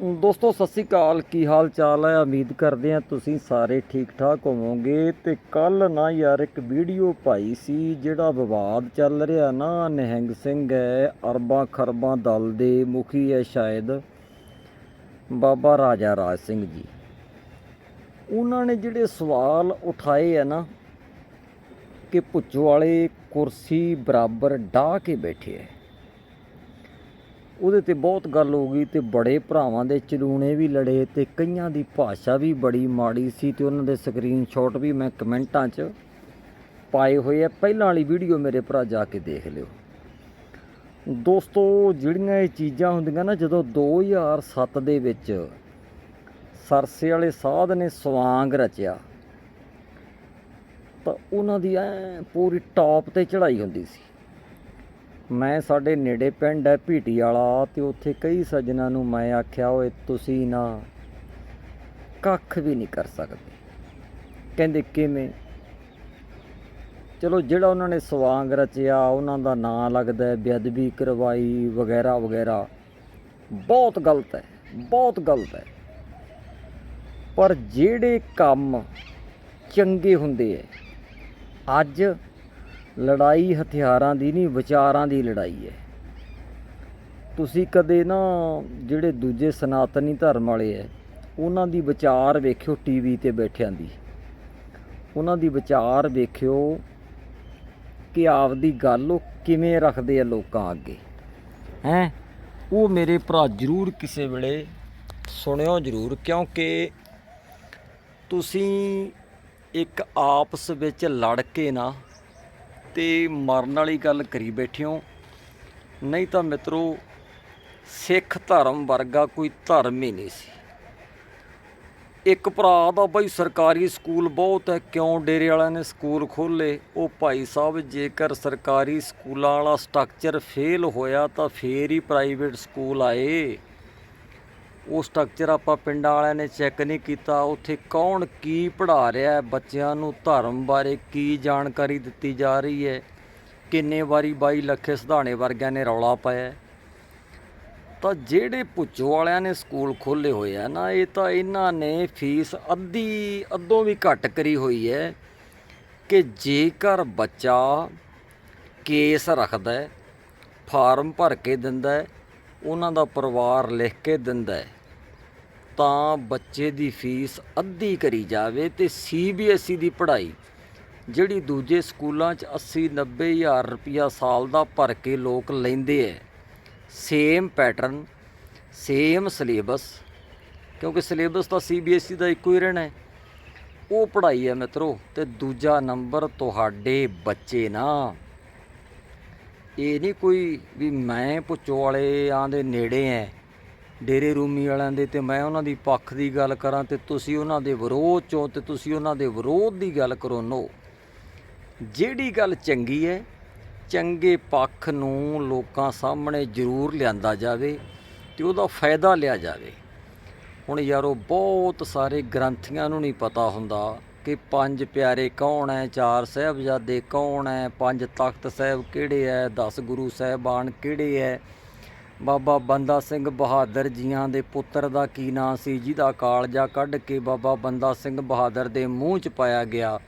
ਦੋਸਤੋ, ਸਤਿ ਸ੍ਰੀ ਅਕਾਲ। ਕੀ ਹਾਲ ਚਾਲ ਹੈ? ਉਮੀਦ ਕਰਦੇ ਆ ਤੁਸੀਂ ਸਾਰੇ ਠੀਕ ਠਾਕ ਹੋਵੋਗੇ। ਤੇ ਕੱਲ ਨਾ ਯਾਰ, ਇੱਕ ਵੀਡੀਓ ਪਾਈ ਸੀ, ਜਿਹੜਾ ਵਿਵਾਦ ਚੱਲ ਰਿਹਾ ਨਾ, ਨਿਹੰਗ ਸਿੰਘ ਹੈ, ਅਰਬਾਂ ਖਰਬਾਂ ਦਲ ਦੇ ਮੁਖੀ ਹੈ ਸ਼ਾਇਦ, ਬਾਬਾ ਰਾਜਾ ਰਾਜ ਸਿੰਘ ਜੀ। ਉਹਨਾਂ ਨੇ ਜਿਹੜੇ ਸਵਾਲ ਉਠਾਏ ਆ ਨਾ, ਕਿ ਭੁੱਚੋ ਵਾਲੇ ਕੁਰਸੀ ਬਰਾਬਰ ਢਾਹ ਕੇ ਬੈਠੇ ਹੈ ਉਹਦੇ ਤੇ ਬਹੁਤ ਗੱਲ ਹੋ ਗਈ ਤੇ ਬੜੇ ਭਰਾਵਾਂ ਦੇ ਚਲੂਣੇ ਵੀ ਲੜੇ ਤੇ ਕਈਆਂ ਦੀ ਭਾਸ਼ਾ ਵੀ ਬੜੀ ਮਾੜੀ ਸੀ ਤੇ ਉਹਨਾਂ ਦੇ ਸਕਰੀਨਸ਼ਾਟ ਵੀ ਮੈਂ ਕਮੈਂਟਾਂ 'ਚ ਪਾਏ ਹੋਏ ਆ। ਪਹਿਲਾਂ ਵਾਲੀ ਵੀਡੀਓ ਮੇਰੇ ਭਰਾ ਜਾ ਕੇ ਦੇਖ ਲਿਓ। ਦੋਸਤੋ, ਜਿਹੜੀਆਂ ਇਹ ਚੀਜ਼ਾਂ ਹੁੰਦੀਆਂ ਨਾ, ਜਦੋਂ 2007 ਦੇ ਵਿੱਚ ਸਰਸੇ ਵਾਲੇ ਸਾਧ ਨੇ ਸਵਾਂਗ ਰਚਿਆ, ਤਾਂ ਉਹਨਾਂ ਦੀ ਐ ਪੂਰੀ ਟੌਪ ਤੇ ਚੜ੍ਹਾਈ ਹੁੰਦੀ ਸੀ। ਮੈਂ ਸਾਡੇ ਨੇੜੇ ਪਿੰਡ ਹੈ ਭੀਟੀ ਵਾਲਾ ਤੇ ਉੱਥੇ ਕਈ ਸੱਜਣਾ ਨੂੰ ਮੈਂ ਆਖਿਆ, ਓਏ, ਤੁਸੀਂ ਨਾ ਕੱਖ ਵੀ ਨਹੀਂ ਕਰ ਸਕਦੇ। ਕਹਿੰਦੇ, ਕਿਵੇਂ? ਚਲੋ, ਜਿਹੜਾ ਉਹਨਾਂ ਨੇ ਸਵਾਂਗ ਰਚਿਆ, ਉਹਨਾਂ ਦਾ ਨਾਂ ਲੱਗਦਾ ਬੇਅਦਬੀ ਕਰਵਾਈ ਵਗੈਰਾ ਵਗੈਰਾ। ਬਹੁਤ ਗਲਤ ਹੈ, ਬਹੁਤ ਗਲਤ ਹੈ। ਪਰ ਜਿਹੜੇ ਕੰਮ ਚੰਗੇ ਹੁੰਦੇ ਐ ਅੱਜ ਲੜਾਈ ਹਥਿਆਰਾਂ ਦੀ ਨਹੀਂ, ਵਿਚਾਰਾਂ ਦੀ ਲੜਾਈ ਹੈ। ਤੁਸੀਂ ਕਦੇ ਨਾ ਜਿਹੜੇ ਦੂਜੇ ਸਨਾਤਨੀ ਧਰਮ ਵਾਲੇ ਐ ਉਹਨਾਂ ਦੀ ਵਿਚਾਰ ਵੇਖਿਓ ਟੀਵੀ ਤੇ ਬੈਠਿਆਂ ਦੀ। ਉਹਨਾਂ ਦੀ ਵਿਚਾਰ ਵੇਖਿਓ ਕਿ ਆਪਦੀ ਗੱਲ ਉਹ ਕਿਵੇਂ ਰੱਖਦੇ ਆ ਲੋਕਾਂ ਅੱਗੇ। ਹੈ? ਉਹ ਮੇਰੇ ਭਰਾ ਜ਼ਰੂਰ ਕਿਸੇ ਵੇਲੇ ਸੁਣਿਓ ਜ਼ਰੂਰ, ਕਿਉਂਕਿ ਤੁਸੀਂ ਇੱਕ ਆਪਸ ਵਿੱਚ ਲੜ ਕੇ ਨਾ ਤੇ ਮਰਨ ਵਾਲੀ ਗੱਲ ਕਰੀ ਬੈਠਿਓ ਨਹੀਂ ਤਾਂ ਮਿੱਤਰੋ, ਸਿੱਖ ਧਰਮ ਵਰਗਾ ਕੋਈ ਧਰਮ ਹੀ ਨਹੀਂ ਸੀ। ਇੱਕ ਭਰਾ ਦਾ ਬਈ ਸਰਕਾਰੀ ਸਕੂਲ ਬਹੁਤ ਹੈ, ਕਿਉਂ ਡੇਰੇ ਵਾਲਿਆਂ ਨੇ ਸਕੂਲ ਖੋਲੇ ਉਹ ਭਾਈ ਸਾਹਿਬ, ਜੇਕਰ ਸਰਕਾਰੀ ਸਕੂਲਾਂ ਵਾਲਾ ਸਟਰਕਚਰ ਫੇਲ ਹੋਇਆ ਤਾਂ ਫੇਰ ਹੀ ਪ੍ਰਾਈਵੇਟ ਸਕੂਲ ਆਏ। ਉਹ ਸਟਰਕਚਰ ਆਪਾਂ ਪਿੰਡਾਂ ਵਾਲਿਆਂ ਨੇ ਚੈੱਕ ਨਹੀਂ ਕੀਤਾ। ਉੱਥੇ ਕੌਣ ਕੀ ਪੜ੍ਹਾ ਰਿਹਾ ਬੱਚਿਆਂ ਨੂੰ ਧਰਮ ਬਾਰੇ ਕੀ ਜਾਣਕਾਰੀ ਦਿੱਤੀ ਜਾ ਰਹੀ ਹੈ? ਕਿੰਨੇ ਵਾਰੀ ਬਾਈ ਲੱਖੇ ਸਿਧਾਣੇ ਵਰਗਿਆਂ ਨੇ ਰੌਲਾ ਪਾਇਆ ਤਾਂ ਜਿਹੜੇ ਪੁੱਛੋ ਵਾਲਿਆਂ ਨੇ ਸਕੂਲ ਖੋਲੇ ਹੋਏ ਆ ਨਾ, ਇਹ ਤਾਂ ਇਹਨਾਂ ਨੇ ਫੀਸ ਅੱਧੀ, ਅੱਧੋਂ ਵੀ ਘੱਟ ਕਰੀ ਹੋਈ ਹੈ ਕਿ ਜੇਕਰ ਬੱਚਾ ਕੇਸ ਰੱਖਦਾ ਫਾਰਮ ਭਰ ਕੇ ਦਿੰਦਾ ਉਹਨਾਂ ਦਾ ਪਰਿਵਾਰ ਲਿਖ ਕੇ ਦਿੰਦਾ ਤਾਂ ਬੱਚੇ ਦੀ ਫੀਸ ਅੱਧੀ ਕਰੀ ਜਾਵੇ ਤੇ ਸੀਬੀਐਸਈ ਦੀ ਪੜ੍ਹਾਈ, ਜਿਹੜੀ ਦੂਜੇ ਸਕੂਲਾਂ 'ਚ 80 90 ਹਜ਼ਾਰ ਰੁਪਿਆ ਸਾਲ ਦਾ ਭਰ ਕੇ ਲੋਕ ਲੈਂਦੇ ਐ। ਸੇਮ ਪੈਟਰਨ ਸੇਮ ਸਿਲੇਬਸ ਕਿਉਂਕਿ ਸਿਲੇਬਸ ਤਾਂ ਸੀਬੀਐਸਈ ਦਾ ਇੱਕੋ ਹੀ ਰਹਿਣਾ ਹੈ ਉਹ ਪੜ੍ਹਾਈ ਹੈ ਮਿੱਤਰੋ, ਤੇ ਦੂਜਾ ਨੰਬਰ ਤੁਹਾਡੇ ਬੱਚੇ ਨਾ। ਇਹ ਨਹੀਂ ਕੋਈ ਵੀ ਮੈਂ ਪੁੱਚੋ ਵਾਲਿਆਂ ਦੇ ਨੇੜੇ ਐ ਡੇਰੇ ਰੂਮੀ ਵਾਲਿਆਂ ਦੇ ਤੇ ਮੈਂ ਉਹਨਾਂ ਦੀ ਪੱਖ ਦੀ ਗੱਲ ਕਰਾਂ ਤੇ ਤੁਸੀਂ ਉਹਨਾਂ ਦੇ ਵਿਰੋਧ ਚੋਂ ਤੇ ਤੁਸੀਂ ਉਹਨਾਂ ਦੇ ਵਿਰੋਧ ਦੀ ਗੱਲ ਕਰੋ, ਨੋ। ਜਿਹੜੀ ਗੱਲ ਚੰਗੀ ਹੈ, ਚੰਗੇ ਪੱਖ ਨੂੰ ਲੋਕਾਂ ਸਾਹਮਣੇ ਜ਼ਰੂਰ ਲਿਆਂਦਾ ਜਾਵੇ ਤੇ ਉਹਦਾ ਫਾਇਦਾ ਲਿਆ ਜਾਵੇ। ਹੁਣ ਯਾਰੋ, ਬਹੁਤ ਸਾਰੇ ਗ੍ਰੰਥੀਆਂ ਨੂੰ ਨਹੀਂ ਪਤਾ ਹੁੰਦਾ ਕਿ ਪੰਜ ਪਿਆਰੇ ਕੌਣ ਹੈ ਚਾਰ ਸਾਹਿਬਜ਼ਾਦੇ ਕੌਣ ਹੈ ਪੰਜ ਤਖਤ ਸਾਹਿਬ ਕਿਹੜੇ ਹੈ 10 ਗੁਰੂ ਸਾਹਿਬਾਨ ਕਿਹੜੇ ਹੈ ਬਾਬਾ ਬੰਦਾ ਸਿੰਘ ਬਹਾਦਰ ਜੀਆਂ ਦੇ ਪੁੱਤਰ ਦਾ ਕੀ ਨਾਂ ਸੀ? ਜਿਹਦਾ ਕਾਲਜਾ ਕੱਢ ਕੇ ਬਾਬਾ ਬੰਦਾ ਸਿੰਘ ਬਹਾਦਰ ਦੇ ਮੂੰਹ 'ਚ ਪਾਇਆ ਗਿਆ।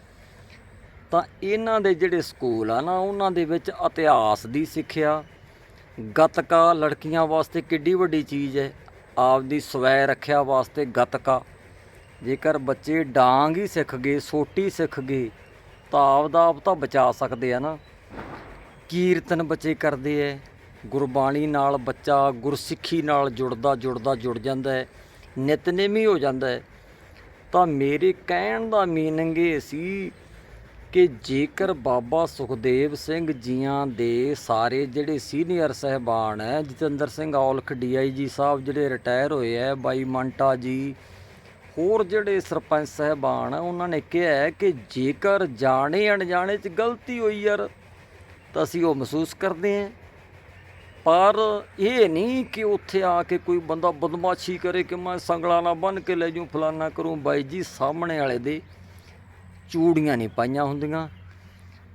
ਤਾਂ ਇਹਨਾਂ ਦੇ ਜਿਹੜੇ ਸਕੂਲ ਆ ਨਾ, ਉਹਨਾਂ ਦੇ ਵਿੱਚ ਇਤਿਹਾਸ ਦੀ ਸਿੱਖਿਆ, ਗਤਕਾ ਲੜਕੀਆਂ ਵਾਸਤੇ ਕਿੱਡੀ ਵੱਡੀ ਚੀਜ਼ ਹੈ। ਆਪਦੀ ਸਵੈ ਰੱਖਿਆ ਵਾਸਤੇ ਗਤਕਾ। ਜੇਕਰ ਬੱਚੇ ਡਾਂਗ ਹੀ ਸਿੱਖ ਗਏ, ਸੋਟੀ ਸਿੱਖ ਗਏ, ਤਾਂ ਆਪਦਾ ਆਪ ਤਾਂ ਬਚਾ ਸਕਦੇ ਆ ਨਾ। ਕੀਰਤਨ ਬੱਚੇ ਕਰਦੇ ਐ। ਗੁਰਬਾਣੀ ਨਾਲ ਬੱਚਾ ਗੁਰਸਿੱਖੀ ਨਾਲ ਜੁੜਦਾ ਜੁੜਦਾ ਜੁੜ ਜਾਂਦਾ ਹੈ, ਨਿਤਨੇਮੀ ਹੋ ਜਾਂਦਾ ਹੈ। ਤਾਂ ਮੇਰੇ ਕਹਿਣ ਦਾ ਮੀਨਿੰਗ ਇਹ ਸੀ ਕਿ ਜੇਕਰ ਬਾਬਾ ਸੁਖਦੇਵ ਸਿੰਘ ਜੀਆਂ ਦੇ ਸਾਰੇ ਜਿਹੜੇ ਸੀਨੀਅਰ ਸਹਿਬਾਨ ਹੈ, ਜਤਿੰਦਰ ਸਿੰਘ ਔਲਖ ਡੀਆਈਜੀ ਸਾਹਿਬ ਜਿਹੜੇ ਰਿਟਾਇਰ ਹੋਏ ਹੈ, ਬਾਈ ਮੰਟਾ ਜੀ, ਹੋਰ ਜਿਹੜੇ ਸਰਪੰਚ ਸਹਿਬਾਨ ਉਹਨਾਂ ਨੇ ਕਿਹਾ ਕਿ ਜੇਕਰ ਜਾਣੇ ਅਣਜਾਣੇ 'ਚ ਗਲਤੀ ਹੋਈ ਯਾਰ, ਤਾਂ ਅਸੀਂ ਉਹ ਮਹਿਸੂਸ ਕਰਦੇ ਹਾਂ। ਪਰ ਇਹ ਨਹੀਂ ਕਿ ਉੱਥੇ ਆ ਕੇ ਕੋਈ ਬੰਦਾ ਬਦਮਾਸ਼ੀ ਕਰੇ ਕਿ ਮੈਂ ਸੰਗਲਾ ਨਾ ਬੰਨ ਕੇ ਲੈ ਜੂ ਫਲਾਨਾ ਕਰੂੰ। ਬਾਈ ਜੀ, ਸਾਹਮਣੇ ਵਾਲੇ ਦੇ ਚੂੜੀਆਂ ਨਹੀਂ ਪਾਈਆਂ ਹੁੰਦੀਆਂ।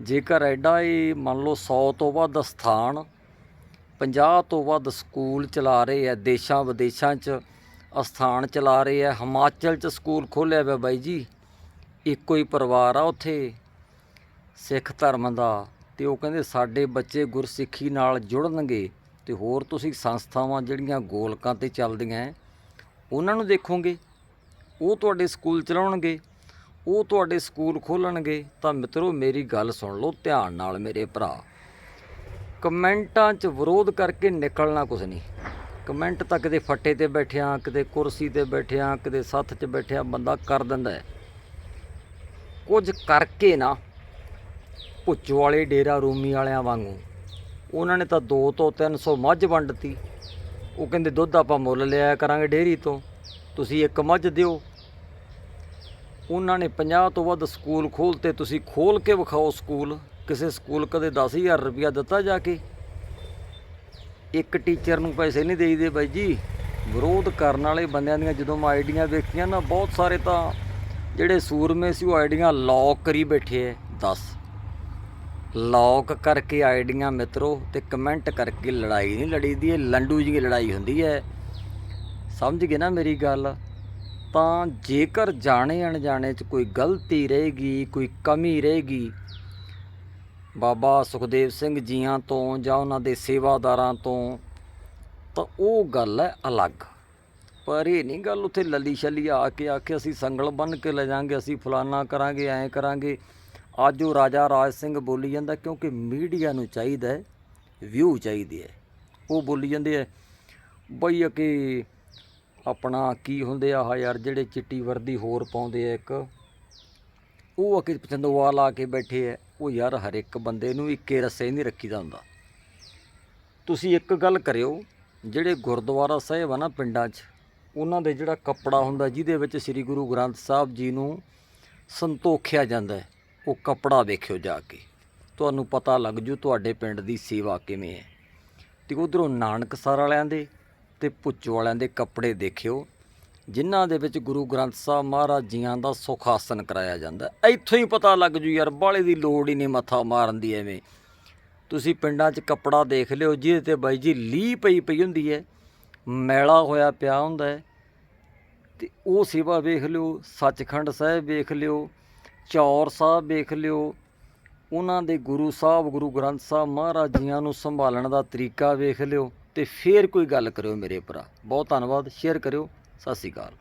ਜੇਕਰ ਐਡਾ ਇਹ ਮੰਨ ਲਓ 100 ਤੋਂ ਵੱਧ ਸਥਾਨ 50 ਤੋਂ ਵੱਧ ਸਕੂਲ ਚਲਾ ਰਹੇ ਆ ਦੇਸ਼ਾਂ ਵਿਦੇਸ਼ਾਂ 'ਚ ਅਸਥਾਨ ਚਲਾ ਰਹੇ ਆ ਹਿਮਾਚਲ ਚ ਸਕੂਲ ਖੋਲ੍ਹਿਆ ਪਿਆ ਬਾਈ ਜੀ, ਇੱਕੋ ਹੀ ਪਰਿਵਾਰ ਆ ਉੱਥੇ, ਸਿੱਖ ਧਰਮ ਦਾ। ਤੇ ਉਹ ਕਹਿੰਦੇ ਸਾਡੇ ਬੱਚੇ ਗੁਰਸਿੱਖੀ ਨਾਲ ਜੁੜਨਗੇ। ਤੇ ਹੋਰ ਤੁਸੀਂ ਸੰਸਥਾਵਾਂ ਜਿਹੜੀਆਂ ਗੋਲਕਾਂ ਤੇ ਚੱਲਦੀਆਂ ਹੈ, ਉਹਨਾਂ ਨੂੰ ਦੇਖੋਗੇ। ਉਹ ਤੁਹਾਡੇ ਸਕੂਲ ਚਲਾਉਣਗੇ ਉਹ ਤੁਹਾਡੇ ਸਕੂਲ ਖੋਲਣਗੇ। ਤਾਂ ਮਿੱਤਰੋ ਮੇਰੀ ਗੱਲ ਸੁਣ ਲਓ ਧਿਆਨ ਨਾਲ ਮੇਰੇ ਭਰਾ। ਕਮੈਂਟਾਂ 'ਚ ਵਿਰੋਧ ਕਰਕੇ ਨਿਕਲਣਾ ਕੁਝ ਨਹੀਂ। ਕਮੈਂਟ ਤਾਂ ਕਿਤੇ ਫੱਟੇ ਤੇ ਬੈਠਿਆ ਕਿਤੇ ਕੁਰਸੀ ਤੇ ਬੈਠਿਆ ਕਿਤੇ ਸੱਥ 'ਚ ਬੈਠਿਆ ਬੰਦਾ ਕਰ ਦਿੰਦਾ ਹੈ ਕੁਝ ਕਰਕੇ ਨਾ ਭੁੱਚੋ ਵਾਲੇ ਡੇਰਾ ਰੂਮੀ ਵਾਲਿਆਂ ਵਾਂਗੂ ਉਹਨਾਂ ਨੇ ਤਾਂ 2 ਤੋਂ 300 ਮੱਝ ਵੰਡਤੀ ਉਹ ਕਹਿੰਦੇ, ਦੁੱਧ ਆਪਾਂ ਮੁੱਲ ਲਿਆ ਕਰਾਂਗੇ ਡੇਰੀ ਤੋਂ। ਤੁਸੀਂ ਇੱਕ ਮੱਝ ਦਿਓ। ਉਹਨਾਂ ਨੇ 50 ਤੋਂ ਵੱਧ ਸਕੂਲ ਖੋਲ੍ਹਤੇ ਤੁਸੀਂ ਖੋਲ ਕੇ ਵਿਖਾਓ ਸਕੂਲ। ਕਿਸੇ ਸਕੂਲ ਕਦੇ 10000 ਰੁਪਇਆ ਦਿੱਤਾ ਜਾ ਕੇ। ਇੱਕ ਟੀਚਰ ਨੂੰ ਪੈਸੇ ਨਹੀਂ ਦੇਈਦੇ ਬਾਈ ਜੀ। ਵਿਰੋਧ ਕਰਨ ਵਾਲੇ ਬੰਦਿਆਂ ਦੀਆਂ ਜਦੋਂ ਮੈਂ ਆਈਡੀਆਂ ਵੇਖੀਆਂ ਨਾ, ਬਹੁਤ ਸਾਰੇ ਤਾਂ ਜਿਹੜੇ ਸੂਰਮੇ ਸੀ, ਉਹ ਆਈਡੀਆਂ ਲੌਕ ਕਰੀ ਬੈਠੇ ਐ। 10 ਲੌਕ ਕਰਕੇ ਆਈਡੀਆਂ ਮਿੱਤਰੋ ਤੇ ਕਮੈਂਟ ਕਰਕੇ ਲੜਾਈ ਨਹੀਂ ਲੜੀਦੀ, ਇਹ ਲੰਡੂ ਜੀ ਦੀ ਲੜਾਈ ਹੁੰਦੀ ਹੈ। ਸਮਝ ਗਏ ਨਾ ਮੇਰੀ ਗੱਲ? ਤਾਂ ਜੇਕਰ ਜਾਣੇ ਅਣਜਾਣੇ 'ਚ ਕੋਈ ਗਲਤੀ ਰਹੇਗੀ, ਕੋਈ ਕਮੀ ਰਹੇਗੀ, ਬਾਬਾ ਸੁਖਦੇਵ ਸਿੰਘ ਜੀਆਂ ਤੋਂ ਜਾਂ ਉਹਨਾਂ ਦੇ ਸੇਵਾਦਾਰਾਂ ਤੋਂ, ਤਾਂ ਉਹ ਗੱਲ ਹੈ ਅਲੱਗ। ਪਰ ਇਹ ਨਹੀਂ ਗੱਲ ਉੱਥੇ ਲੱਲੀ ਛੱਲੀ ਆ ਕੇ ਆ ਕੇ ਅਸੀਂ ਸੰਗਲ ਬੰਨ ਕੇ ਲੈ ਜਾਾਂਗੇ, ਅਸੀਂ ਫਲਾਨਾ ਕਰਾਂਗੇ, ਐਂ ਕਰਾਂਗੇ। ਅੱਜ ਉਹ ਰਾਜਾ ਰਾਜ ਸਿੰਘ ਬੋਲੀ ਜਾਂਦਾ ਕਿਉਂਕਿ ਮੀਡੀਆ ਨੂੰ ਚਾਹੀਦਾ ਹੈ ਵਿਊ ਚਾਹੀਦੇ ਹੈ ਉਹ ਬੋਲੀ ਜਾਂਦੇ ਹੈ ਬਈ ਕਿ ਆਪਣਾ ਕੀ ਹੁੰਦੇ ਆ ਯਾਰ ਜਿਹੜੇ ਚਿੱਟੀ ਵਰਦੀ ਹੋਰ ਪਾਉਂਦੇ ਆ ਇੱਕ ਉਹ ਅਕੇ ਚੰਦੋਆ ਲਾ ਕੇ ਬੈਠੇ ਐ ਉਹ ਯਾਰ ਹਰ ਇੱਕ ਬੰਦੇ ਨੂੰ ਇੱਕੇ ਰਸੇ ਨਹੀਂ ਰੱਖੀਦਾ ਹੁੰਦਾ ਤੁਸੀਂ ਇੱਕ ਗੱਲ ਕਰਿਓ ਜਿਹੜੇ ਗੁਰਦੁਆਰਾ ਸਾਹਿਬ ਆ ਨਾ ਪਿੰਡਾਂ 'ਚ ਉਹਨਾਂ ਦੇ ਜਿਹੜਾ ਕੱਪੜਾ ਹੁੰਦਾ ਜਿਹਦੇ ਵਿੱਚ ਸ੍ਰੀ ਗੁਰੂ ਗ੍ਰੰਥ ਸਾਹਿਬ ਜੀ ਨੂੰ ਸੰਤੋਖਿਆ ਜਾਂਦਾ ਹੈ ਉਹ ਕੱਪੜਾ ਵੇਖਿਓ ਜਾ ਕੇ। ਤੁਹਾਨੂੰ ਪਤਾ ਲੱਗ ਜੂ ਤੁਹਾਡੇ ਪਿੰਡ ਦੀ ਸੇਵਾ ਕਿਵੇਂ ਹੈ। ਤੇ ਉਧਰੋਂ ਨਾਨਕਸਰ ਵਾਲਿਆਂ ਦੇ ਤੇ ਭੁੱਚੋ ਵਾਲਿਆਂ ਦੇ ਕੱਪੜੇ ਦੇਖਿਓ, ਜਿਨ੍ਹਾਂ ਦੇ ਵਿੱਚ ਗੁਰੂ ਗ੍ਰੰਥ ਸਾਹਿਬ ਮਹਾਰਾਜ ਜੀਆਂ ਦਾ ਸੁਖਾਸਨ ਕਰਾਇਆ ਜਾਂਦਾ। ਇੱਥੋਂ ਹੀ ਪਤਾ ਲੱਗ ਜੂ ਯਾਰ ਬਾਲੇ ਦੀ ਲੋੜ ਹੀ ਨਹੀਂ ਮੱਥਾ ਮਾਰਨ ਦੀ ਐਵੇਂ। ਤੁਸੀਂ ਪਿੰਡਾਂ 'ਚ ਕੱਪੜਾ ਦੇਖ ਲਿਓ, ਜਿਹਦੇ ਤੇ ਬਾਈ ਜੀ ਲੀ ਪਈ ਪਈ ਹੁੰਦੀ ਹੈ, ਮੈਲਾ ਹੋਇਆ ਪਿਆ ਹੁੰਦਾ ਹੈ। ਤੇ ਉਹ ਸੇਵਾ ਵੇਖ ਲਿਓ, ਸੱਚਖੰਡ ਸਾਹਿਬ ਵੇਖ ਲਿਓ ਚੌਰ ਸਾਹਿਬ ਵੇਖ ਲਿਓ। ਉਹਨਾਂ ਦੇ ਗੁਰੂ ਸਾਹਿਬ, ਗੁਰੂ ਗ੍ਰੰਥ ਸਾਹਿਬ ਮਹਾਰਾਜ ਜੀਆਂ ਨੂੰ ਸੰਭਾਲਣ ਦਾ ਤਰੀਕਾ ਵੇਖ ਲਿਓ ਤੇ ਫੇਰ ਕੋਈ ਗੱਲ ਕਰਿਓ ਮੇਰੇ ਭਰਾ। ਬਹੁਤ ਧੰਨਵਾਦ। ਸ਼ੇਅਰ ਕਰਿਓ। ਸਤਿ ਸ਼੍ਰੀ ਅਕਾਲ।